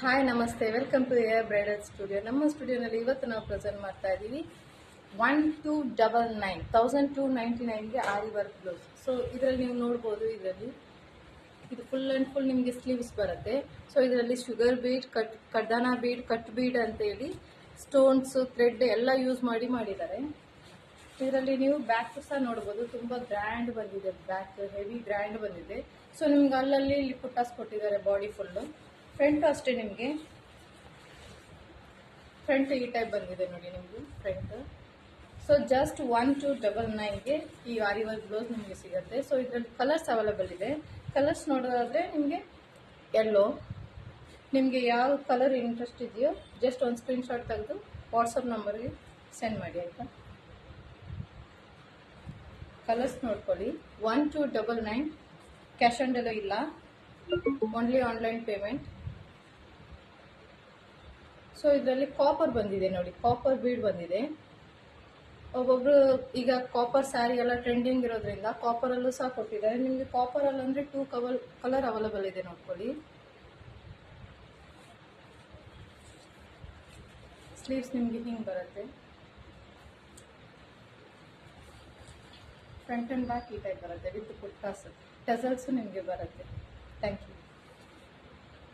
Hi ನಮಸ್ತೆ welcome to our bridal studio ನಮ್ಮ ಸ್ಟುಡಿಯೋನಲ್ಲಿ ಇವತ್ತು ನಾವು ಪ್ರೆಸೆಂಟ್ ಮಾಡ್ತಾ ಇದ್ದೀವಿ one two double nine thousand two ninety ನೈನ್ಗೆ aari work blouse so ಇದರಲ್ಲಿ ನೀವು ನೋಡ್ಬೋದು, ಇದರಲ್ಲಿ ಇದು ಫುಲ್ ಆ್ಯಂಡ್ ಫುಲ್ ನಿಮಗೆ ಸ್ಲೀವ್ಸ್ ಬರುತ್ತೆ. ಸೊ ಇದರಲ್ಲಿ ಶುಗರ್ ಬೀಡ್ ಕಟ್ ಕಡ್ದಾನ ಬೀಡ್ ಕಟ್ ಬೀಡ್ ಅಂತೇಳಿ ಸ್ಟೋನ್ಸು ಥ್ರೆಡ್ ಎಲ್ಲ ಯೂಸ್ ಮಾಡಿ ಮಾಡಿದ್ದಾರೆ. ಇದರಲ್ಲಿ ನೀವು ಬ್ಯಾಕ್ ಸಹ ನೋಡ್ಬೋದು, ತುಂಬ ಗ್ರ್ಯಾಂಡ್ ಬಂದಿದೆ. ಬ್ಯಾಕ್ ಹೆವಿ ಗ್ರ್ಯಾಂಡ್ ಬಂದಿದೆ. ಸೊ ನಿಮ್ಗೆ ಅಲ್ಲಲ್ಲಿ ಇಲ್ಲಿ ಪುಟ್ಟಾಸ್ ಕೊಟ್ಟಿದ್ದಾರೆ ಬಾಡಿ ಫುಲ್ಲು ಫ್ರಂಟ್ ಅಷ್ಟೇ ನಿಮಗೆ? ಫ್ರಂಟ್ ಈ ಟೈಪ್ ಬಂದಿದೆ ನೋಡಿ ನಿಮಗೆ front. So just one two double ನೈನ್ಗೆ ಈ ಆರಿ ವರ್ಕ್ ಬ್ಲೌಸ್ ನಿಮಗೆ ಸಿಗುತ್ತೆ. ಸೊ ಇದರಲ್ಲಿ ಕಲರ್ಸ್ ಅವೈಲೇಬಲ್ ಇದೆ. ಕಲರ್ಸ್ ನೋಡೋದಾದರೆ ನಿಮಗೆ ಎಲ್ಲೋ ನಿಮಗೆ ಯಾವ ಕಲರ್ ಇಂಟ್ರೆಸ್ಟ್ ಇದೆಯೋ ಜಸ್ಟ್ ಒಂದು ಸ್ಕ್ರೀನ್ಶಾಟ್ ತೆಗೆದು ವಾಟ್ಸಪ್ ನಂಬರ್ಗೆ ಸೆಂಡ್ ಮಾಡಿ, ಆಯಿತಾ? ಕಲರ್ಸ್ ನೋಡ್ಕೊಳ್ಳಿ. One two double nine cash on delivery ಇಲ್ಲ. ಓನ್ಲಿ ಆನ್ಲೈನ್ ಪೇಮೆಂಟ್ ಸೊ ಇದರಲ್ಲಿ ಕಾಪರ್ ಬಂದಿದೆ ನೋಡಿ. ಕಾಪರ್ ಬೀಡ್ ಬಂದಿದೆ. ಒಬ್ಬೊಬ್ರು ಈಗ ಕಾಪರ್ ಸ್ಯಾರಿ ಎಲ್ಲ ಟ್ರೆಂಡಿಂಗ್ ಇರೋದ್ರಿಂದ ಕಾಪರಲ್ಲೂ ಸಹ ಕೊಟ್ಟಿದ್ದಾರೆ. ನಿಮಗೆ ಕಾಪರಲ್ಲಿ ಅಂದರೆ ಟೂ ಕವಲ್ ಕಲರ್ ಅವೈಲೇಬಲ್ ಇದೆ ನೋಡ್ಕೊಳ್ಳಿ. ಸ್ಲೀವ್ಸ್ ನಿಮಗೆ ಹಿಂಗೆ ಬರುತ್ತೆ. ಫ್ರಂಟ್ ಆ್ಯಂಡ್ ಬ್ಯಾಕ್ ಈ ಟೈಪ್ ಬರುತ್ತೆ ವಿತ್ ಪುಟ್ಟಾಸ್ ಟಸಲ್ಸು ನಿಮಗೆ ಬರುತ್ತೆ. Thank you